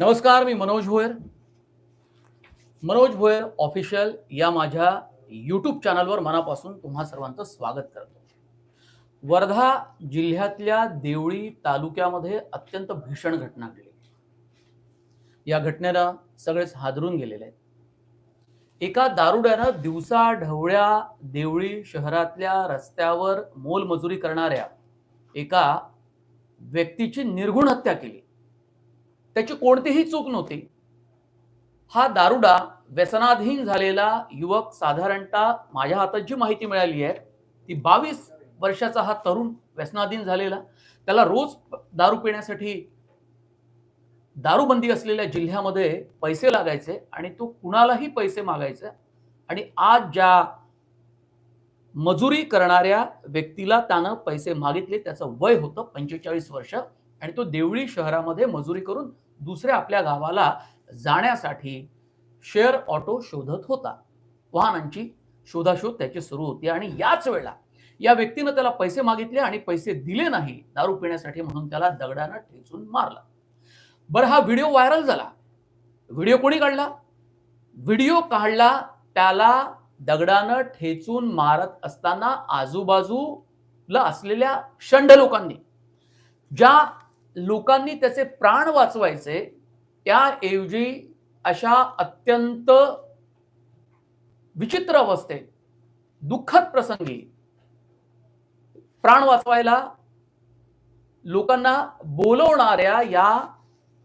नमस्कार मी मनोज भोयर. मनोज भोयर ऑफिशियल या माझ्या यूट्यूब चॅनलवर मनापासून तुम्हा सर्वांचं स्वागत करतो. वर्धा जिल्ह्यातल्या देवळी तालुक्यामध्ये अत्यंत भीषण घटना घडली. या घटनेनं सगळेच हादरून गेलेले आहेत. एका दारुड्यानं दिवसा ढवळ्या देवळी शहरातल्या रस्त्यावर मोलमजुरी करणाऱ्या एका व्यक्तीची निर्घुण हत्या केली. त्याची कोणतीही चूक नव्हती. हा दारुडा व्यसनाधीन झालेला युवक साधारणतः माझ्या हातात जी माहिती मिळाली आहे ती बावीस वर्षाचा हा तरुण व्यसनाधीन झालेला. त्याला रोज दारू पिण्यासाठी दारूबंदी असलेल्या जिल्ह्यामध्ये पैसे लागायचे आणि तो कुणालाही पैसे मागायचा. आणि आज ज्या मजुरी करणाऱ्या व्यक्तीला त्यानं पैसे मागितले त्याचं वय होतं पंचेचाळीस वर्ष आणि तो देवळी शहरामध्ये मजुरी करून दुसऱ्या आपल्या गावाला जाण्यासाठी शेअर ऑटो शोधत होता. वाहनांची शोधाशोध त्याची सुरू होती आणि याच वेळेला या व्यक्तीनं त्याला पैसे मागितले आणि पैसे दिले नाही. दारू पिण्यासाठी म्हणून त्याला दगडानं ठेचून मारला. बरं हा व्हिडिओ व्हायरल झाला. व्हिडिओ कोणी काढला? व्हिडिओ काढला त्याला दगडानं ठेचून मारत असताना आजूबाजूला असलेल्या शंड लोकांनी ज्या लोकांनी त्याचे प्राण वाचवायचे त्याऐवजी अशा अत्यंत विचित्र अवस्थेत दुःखद प्रसंगी प्राण वाचवायला लोकांना बोलवणाऱ्या या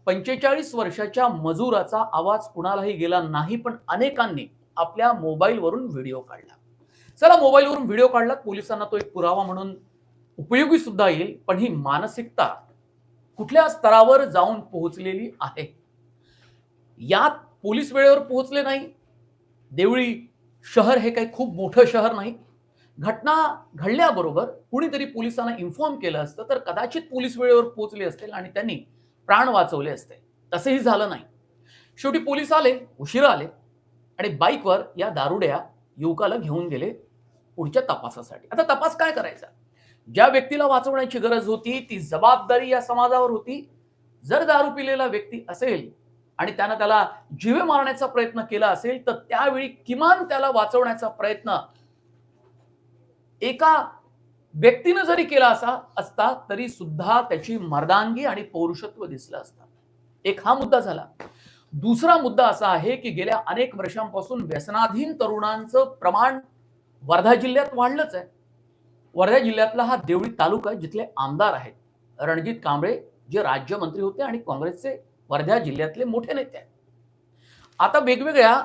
पंचेचाळीस वर्षाच्या मजुराचा आवाज कुणालाही गेला नाही पण अनेकांनी आपल्या मोबाईलवरून व्हिडिओ काढला. चला मोबाईलवरून व्हिडिओ काढला पोलिसांना तो एक पुरावा म्हणून उपयोगी सुद्धा येईल पण ही मानसिकता कुठल्या स्तरावर जाऊन पोहोचलेली आहे? यात पोलीस वेळेवर पोहोचले नाही. देवळी शहर हे काही खूप मोठं शहर नाही. घटना घडल्याबरोबर कुणीतरी पोलिसांना इन्फॉर्म केलं असतं तर कदाचित पोलीस वेळेवर पोहोचले असतील आणि त्यांनी प्राण वाचवले असते. तसंही झालं नाही. शेवटी पोलीस आले उशिरा आले आणि बाईकवर या दारुड्या युवकाला घेऊन गेले पुढच्या तपासासाठी. आता तपास काय करायचा? ज्या व्यक्तीला वाचवण्याची गरज होती ती जबाबदारी या समाजावर होती. जर दारू पिलेला व्यक्ती असेल आणि त्यानं त्याला जीवे मारण्याचा प्रयत्न केला असेल तर त्यावेळी किमान त्याला वाचवण्याचा प्रयत्न एका व्यक्तीनं जरी केला असा असता तरी सुद्धा त्याची मर्दानगी आणि पौरुषत्व दिसलं असतं. एक हा मुद्दा झाला. दुसरा मुद्दा असा आहे की गेल्या अनेक वर्षांपासून व्यसनाधीन तरुणांचं प्रमाण वर्धा जिल्ह्यात वाढलंच आहे. वर्धा जिल्ह्यातला हा देवळी तालुका जिथले आमदार आहेत. रणजित कांबळे जे राज्यमंत्री होते आणि काँग्रेसचे वर्धा जिल्ह्यातले मोठे नेते आहेत. आता वेगवेगळ्या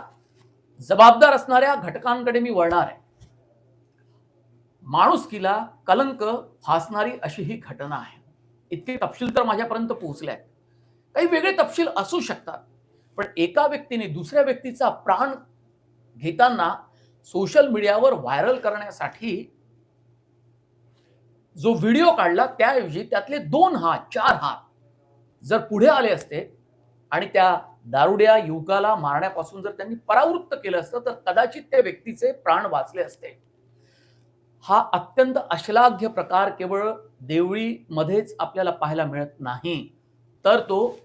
जबाबदार असणाऱ्या घटकांकडे मी वळणार आहे. माणुसकीला कलंक फासणारी अशी ही घटना आहे. इतके तपशील तर माझ्यापर्यंत पोहोचले आहेत. काही वेगळे तपशील असू शकतात पण एका व्यक्तीने दुसऱ्या व्यक्तीचा प्राण घेताना सोशल मीडियावर व्हायरल करण्यासाठी जो व्हिडिओ काढला त्याऐवजी त्यातले दोन हात चार हात जर पुढे आले असते आणि त्या दारुड्या युवकाला मारण्यापासून जर त्यांनी परावृत्त केलं असतं तर कदाचित त्या व्यक्तीचे प्राण वाचले असते. हा अत्यंत अश्लाघ्य प्रकार केवळ देवळीमध्येच आपल्याला पाहायला मिळत नाही. तर तो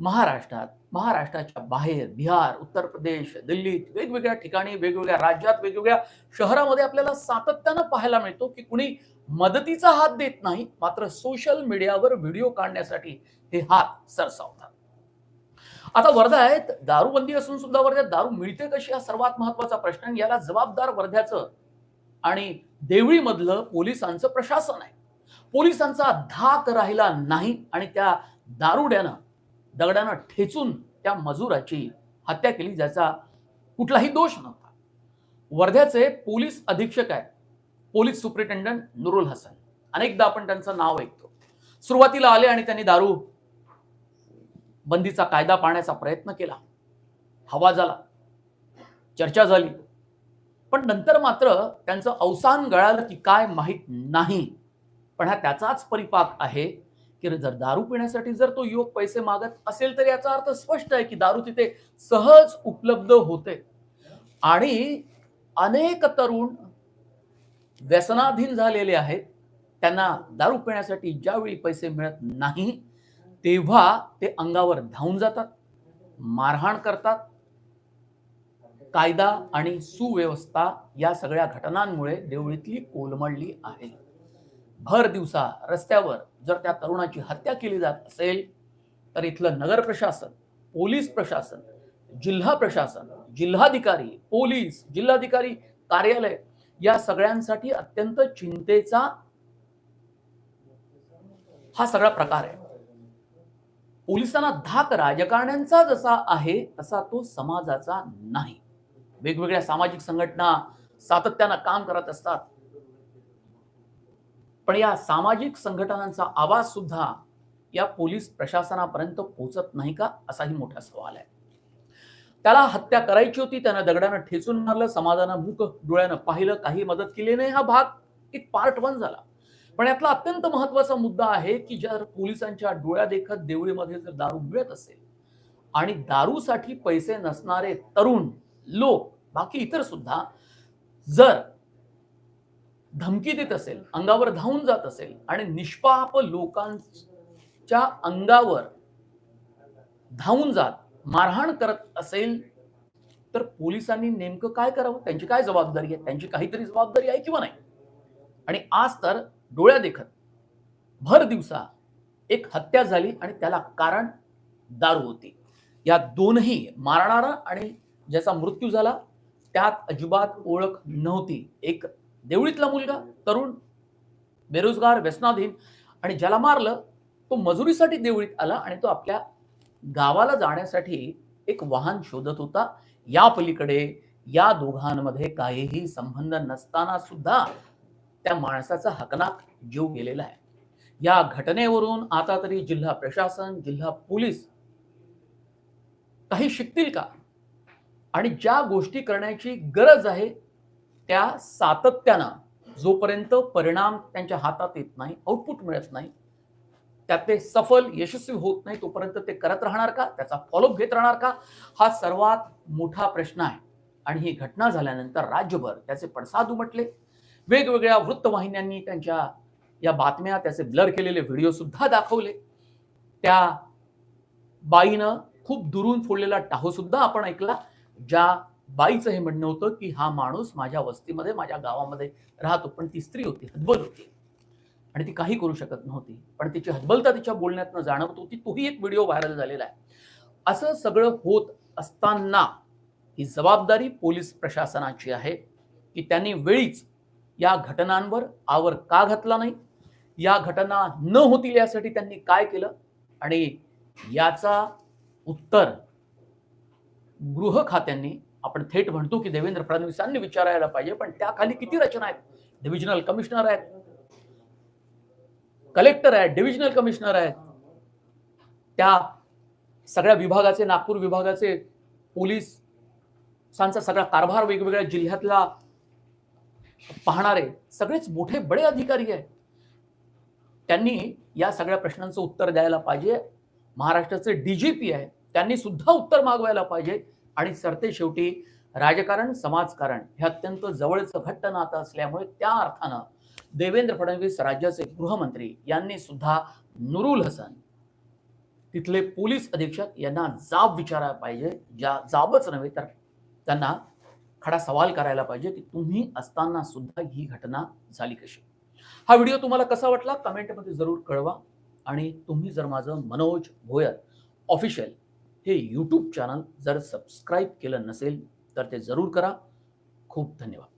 महाराष्ट्रात महाराष्ट्राच्या बाहेर बिहार उत्तर प्रदेश दिल्लीत वेगवेगळ्या ठिकाणी वेगवेगळ्या राज्यात वेगवेगळ्या शहरामध्ये आपल्याला सातत्यानं पाहायला मिळतो की कुणी मदतीचा हात देत नाही मात्र सोशल मीडियावर व्हिडिओ काढण्यासाठी हे हात सरसावतात. आता वर्धा आहेत दारूबंदी असून सुद्धा वर्ध्यात दारू मिळते कशी? हा सर्वात महत्त्वाचा प्रश्न. याला जबाबदार वर्ध्याचं आणि देवळीमधलं पोलिसांचं प्रशासन आहे. पोलिसांचा धाक राहिला नाही आणि त्या दारुड्यानं दगडानं ठेचून त्या मजुराची हत्या केली ज्याचा कुठलाही दोष नव्हता. वर्ध्याचे पोलीस अधीक्षक आहेत पोलीस सुप्रिटेंडंट नुरुल हसन. अनेकदा आपण त्यांचं नाव ऐकतो. सुरुवातीला आले आणि त्यांनी दारू बंदीचा कायदा पाळण्याचा प्रयत्न केला. हवा झाला. चर्चा झाली. पण नंतर मात्र त्यांचं अवसान गळालं की काय माहीत नाही. पण हा त्याचाच परिपाक आहे की जर दारू पिण्यासाठी जर तो युवक पैसे मागत असेल तर याचा अर्थ स्पष्ट आहे की दारू तिथे सहज उपलब्ध होते. आणि अनेक तरुण व्यसनाधीन झालेले आहेत. त्यांना दारू पिण्यासाठी ज्यावेळी पैसे मिळत नाही तेव्हा ते अंगावर धावून जातात मारहाण करतात. कायदा आणि सुव्यवस्था या सगळ्या घटनांमुळे देवळीतली कोलमडली आहे. भर दिवसा रस्त्यावर जर त्या तरुणाची हत्या केली जात असेल तर इथलं नगर प्रशासन पोलीस प्रशासन जिल्हा प्रशासन जिल्हाधिकारी पोलीस जिल्हाधिकारी कार्यालय या सगळ्यांसाठी अत्यंत चिंतेचा हा सगळा प्रकार आहे. पोलिसांना धाक राजकारण्यांचा जसा आहे तसा तो समाजाचा नाही. वेगवेगळ्या सामाजिक संघटना सातत्यानं काम करत असतात. पण या सामाजिक संघटनांचा आवाज सुद्धा या पोलीस प्रशासनापर्यंत पोहोचत नाही का? असाही मोठा सवाल आहे. त्याला हत्या करायची होती त्यानं दगडानं ठेचून मारलं समाजानं मूक डोळ्यानं पाहिलं काही मदत केली नाही हा भाग एक पार्ट वन झाला. पण यातला अत्यंत महत्त्वाचा मुद्दा आहे की जर पोलिसांच्या डोळ्या देखत देवळीमध्ये जर दारू मिळत असेल आणि दारूसाठी पैसे नसणारे तरुण लोक बाकी इतर सुद्धा जर धमकी देत असेल अंगावर धावून जात असेल आणि निष्पाप लोकांच्या अंगावर धावून जात मारहाण करत असेल तर पोलिसांनी नेमकं काय करावं? त्यांची काय जबाबदारी आहे? त्यांची काहीतरी जबाबदारी आहे किंवा नाही? आणि आज तर डोळ्या देखत भर दिवसा एक हत्या झाली आणि त्याला कारण दारू होती. या दोनही मारणारा आणि ज्याचा मृत्यू झाला त्यात अजिबात ओळख नव्हती. एक देवळीतला मुलगा तरुण बेरोजगार व्यसनाधीन आणि ज्याला मारलं तो मजुरीसाठी देवळीत आला आणि तो आपल्या गावाला जाण्यासाठी एक वाहन शोधत होता. या पलीकडे या दोघांमध्ये काहीही संबंध नसताना सुद्धा त्या माणसाचा हकनाक जीव गेलेला आहे. या घटनेवरून आता तरी जिल्हा प्रशासन जिल्हा पोलीस काही शिकतील का? आणि ज्या गोष्टी करण्याची गरज आहे त्या सातत्यानं जोपर्यंत परिणाम त्यांच्या हातात येत नाही आउटपुट मिळत नाही त्यात ते सफल यशस्वी होत नाही तोपर्यंत ते करत राहणार का? त्याचा फॉलोअप घेत राहणार का? हा सर्वात मोठा प्रश्न आहे. आणि ही घटना झाल्यानंतर राज्यभर त्याचे पडसाद उमटले. वेगवेगळ्या वृत्तवाहिन्यांनी त्यांच्या या बातम्या त्याचे ब्लर केलेले व्हिडिओ सुद्धा दाखवले. त्या बाईनं खूप दुरून फोडलेला टाहो सुद्धा आपण ऐकला ज्या बाईचं हे म्हणणं होतं की हा माणूस माझ्या वस्तीमध्ये माझ्या गावामध्ये राहतो पण ती स्त्री होती हतबल होती. आणि ती काही करू शकत नव्हती. पण तिची हतबलता तिच्या बोलण्यातनं जाणवत होती. तोही एक व्हिडिओ व्हायरल झालेला आहे. असं सगळं होत असताना ही जबाबदारी पोलीस प्रशासनाची आहे की त्यांनी वेळीच या घटनांवर आवर का घातला नाही? या घटना न होतील यासाठी त्यांनी काय केलं? आणि याचा उत्तर गृह खात्यांनी आपण थेट म्हणतो की देवेंद्र फडणवीसांनी विचारायला पाहिजे पण त्याखाली किती रचना आहेत? डिव्हिजनल कमिशनर आहेत कलेक्टर आहेत डिव्हिजनल कमिशनर आहेत त्या सगळ्या विभागाचे नागपूर विभागाचे पोलीस सांचा सगळा कारभार वेगवेगळ्या जिल्ह्यातला पाहणारे सगळेच मोठे बडे अधिकारी आहेत. त्यांनी या सगळ्या प्रश्नांचं उत्तर द्यायला पाहिजे. महाराष्ट्राचे डीजीपी आहे. त्यांनी सुद्धा उत्तर मागवायला पाहिजे. आणि सरते शेवटी राजकारण समाजकारण हे अत्यंत जवळचं घट्ट नातं असल्यामुळे त्या अर्थानं देवेंद्र फडणवीस राज्याचे गृहमंत्री यांनी सुद्धा नुरुल हसन तिथले पोलीस अधीक्षक यांना जाब विचारायला पाहिजे ज्या जाबच नव्हे तर त्यांना खडा सवाल करायला पाहिजे की तुम्ही असताना सुद्धा ही घटना झाली कशी. हा व्हिडिओ तुम्हाला कसा वाटला कमेंटमध्ये जरूर कळवा आणि तुम्ही जर माझं मनोज भोयर ऑफिशियल हे यूट्यूब चॅनल जर सबस्क्राईब केलं नसेल तर ते जरूर करा. खूप धन्यवाद.